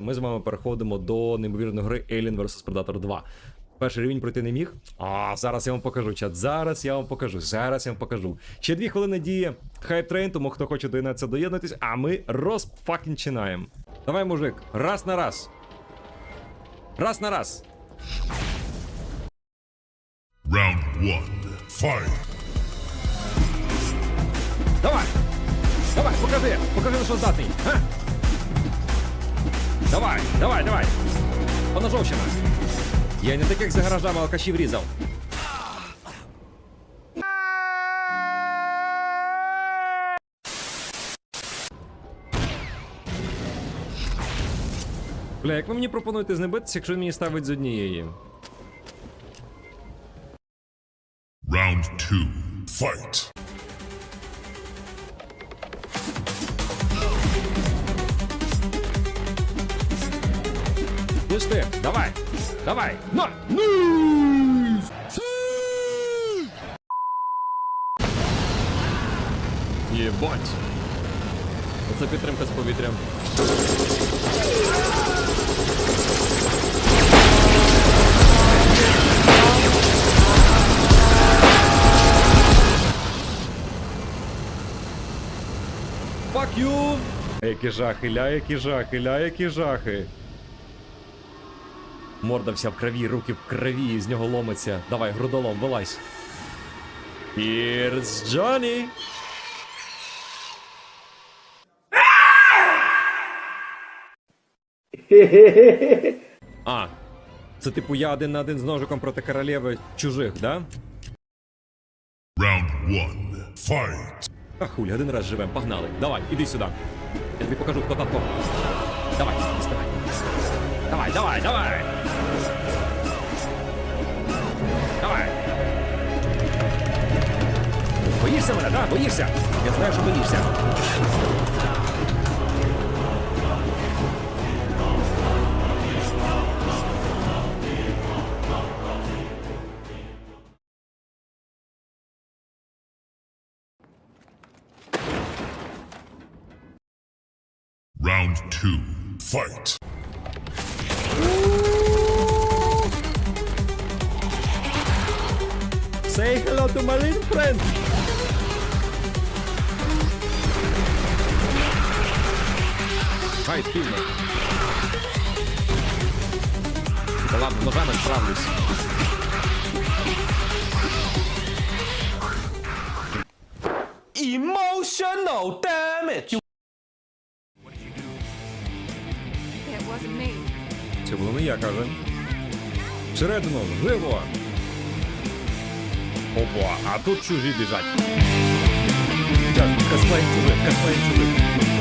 Ми з вами переходимо до неймовірної гри Alien vs Predator 2. Перший рівень пройти не міг. А зараз я вам покажу, чат. Зараз я вам покажу. Зараз я вам покажу. Ще дві хвилини діє хайп трейн, тому хто хоче доєднатися, доєднатись, а ми розфакінчинаємо. Давай, мужик, раз на раз. Раз на раз. Round one. Fight. Давай! Давай, покажи! Покажи, на що здатний! Га? Давай, давай, давай! Поножовщина! Я не таких за гаражами алкашів різав. Бля, як ви мені пропонуєте знебитися, якщо він мені ставить з однієї? Round two. Fight. Слышь давай, давай, на, ну! Єбать. Оце підтримка з повітрям. Fuck you! Які жахи, ля, які жахи, ля, які жахи. Морда вся в крові, руки в крові, з нього ломиться. Давай, грудолом, вилазь. Here's Johnny! А, це типу я один на один з ножиком проти королеви чужих, да? Round one. Fight. А хуль, один раз живем, погнали. Давай, іди сюди. Я тобі покажу, хто татко. Давай, діставай. Давай, давай, давай. Давай. Боїшся мене, да? Боїшся? Я знаю, що боїшся. Round two. Fight. Say hello to my little friend. Хай спільно. Та ладно, ногами справлюсь. Emotional damage. It wasn't me. Це було не я, каже. Всередину, живо! Опа, а тут чужі біжать. Так, Косплей чужих, косплей чужих.